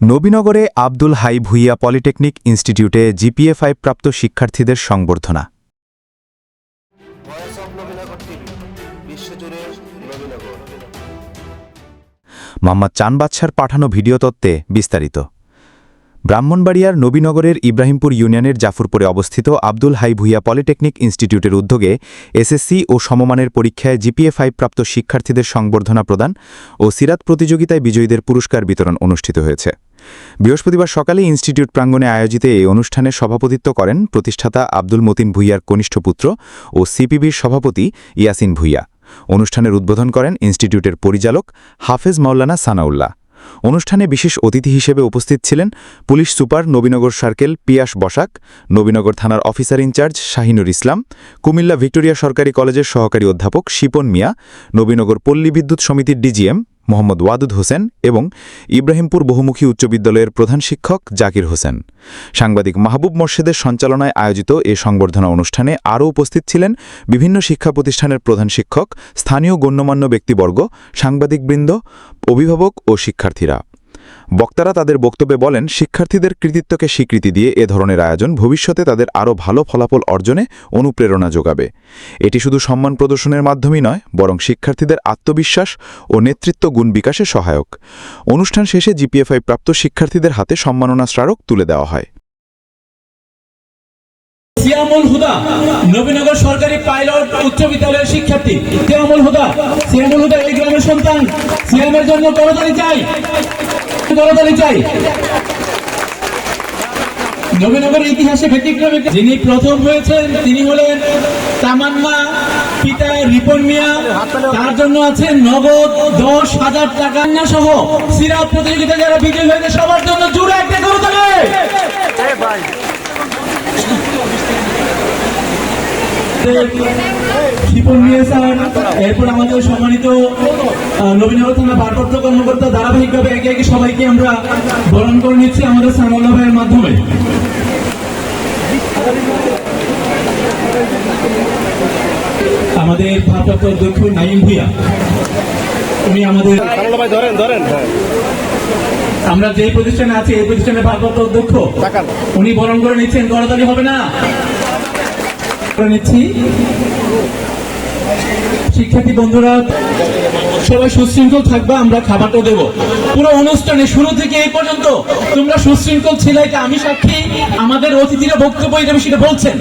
নবীনগরে Abdul Hai Bhuiyan polytechnic ইনস্টিটিউটে GPA five প্রাপ্ত শিক্ষার্থীদের সংবর্ধনা। মোহাম্মদ চান বাদশার পাঠানো ভিডিও তত্ত্বে বিস্তারিত। ব্রাহ্মণবাড়িয়ার নবীনগরের ইব্রাহিমপুর ইউনিয়নের জাফরপুরে অবস্থিত আব্দুল হাই ভুইয়া পলিটেকনিক ইনস্টিটিউটের উদ্যোগে এসএসসি ও সমমানের পরীক্ষায় জিপিএ ফাইভ প্রাপ্ত শিক্ষার্থীদের সংবর্ধনা প্রদান ও সিরাত প্রতিযোগিতায় বিজয়ীদের পুরস্কার বিতরণ অনুষ্ঠিত হয়েছে। বৃহস্পতিবার সকালে ইনস্টিটিউট প্রাঙ্গণে আয়োজিত এই অনুষ্ঠানে সভাপতিত্ব করেন প্রতিষ্ঠাতা আব্দুল মতিন ভুইয়ার কনিষ্ঠ পুত্র ও সিপিবির সভাপতি ইয়াসিন ভুইয়া। অনুষ্ঠানের উদ্বোধন করেন ইনস্টিটিউটের পরিচালক হাফেজ মাওলানা সানাউল্লাহ। অনুষ্ঠানে বিশেষ অতিথি হিসেবে উপস্থিত ছিলেন police super Nabinagar circle Piyas Basak, Nabinagar থানার officer in charge Shahinur Islam, Comilla Victoria সরকারি কলেজের সহকারী অধ্যাপক শিপন মিয়া, নবীনগর পল্লী বিদ্যুৎ সমিতির ডিজিএম মোহাম্মদ ওয়াদুদ হোসেন এবং ইব্রাহিমপুর বহুমুখী উচ্চ বিদ্যালয়ের প্রধান শিক্ষক জাকির হোসেন। সাংবাদিক মাহবুব মোর্শেদের সঞ্চালনায় আয়োজিত এ সংবর্ধনা অনুষ্ঠানে আরও উপস্থিত ছিলেন বিভিন্ন শিক্ষা প্রতিষ্ঠানের প্রধান শিক্ষক, স্থানীয় গণ্যমান্য ব্যক্তিবর্গ, সাংবাদিকবৃন্দ, অভিভাবক ও শিক্ষার্থীরা। বক্তারা তাদের বক্তব্যে বলেন, শিক্ষার্থীদের কৃতিত্বকে স্বীকৃতি দিয়ে এ ধরনের আয়োজন ভবিষ্যতে তাদের আরও ভালো ফলাফল অর্জনে অনুপ্রেরণা যোগাবে। এটি শুধু সম্মান প্রদর্শনের মাধ্যমেই নয়, বরং শিক্ষার্থীদের আত্মবিশ্বাস ও নেতৃত্ব গুণ বিকাশে সহায়ক। অনুষ্ঠান শেষে জিপিএফআই প্রাপ্ত শিক্ষার্থীদের হাতে সম্মাননা স্মারক তুলে দেওয়া হয়। সিয়ামুল হুদা, নবীনগর সরকারি পাইলট উচ্চ বিদ্যালয়ের শিক্ষার্থী। সিয়ামুল হুদা সিয়ামুল হুদা এই গ্রামের সন্তান। সিয়ামের জন্য চাই করতালি চাই। নবীনগরের ইতিহাসে ব্যতিক্রম যিনি প্রথম হয়েছেন, তিনি হলেন তামান্না পিতা রিপন মিয়া। তার জন্য আছে নগদ দশ হাজার টাকা। সহ সিরাপ প্রতিযোগিতা যারা বিজয়ী হয়েছে, সবার জন্য জুড়ে একটা করতালি শিপন মিয়া স্যার এরপর আমাদের সম্মানিত নবীনগর থানা ভারপ্রাপ্ত কর্মকর্তা ধারাবাহিকভাবে একে একে সবাইকে আমরা বরণ করে নিচ্ছি আমাদের ভাইয়ের মাধ্যমে। আমাদের ভারপ্রাপ্ত অধ্যক্ষ নাইম ভুইয়া উনি আমাদের ধরেন ধরেন। আমরা যে প্রতিষ্ঠানে আছি এই প্রতিষ্ঠানের ভারপ্রাপ্ত অধ্যক্ষ উনি বরণ করে নিচ্ছেন করতালি হবে না। করে নিচ্ছি। শিক্ষার্থী বন্ধুরা, সবাই সুশৃঙ্খল থাকবে, আমরা খাবারটা দেব। পুরো অনুষ্ঠানে শুরু থেকে এই পর্যন্ত তোমরা সুশৃঙ্খল ছিলে আমি সাক্ষী? আমাদের অতিথিরা বক্তব্য এটা সেটা বলছেন।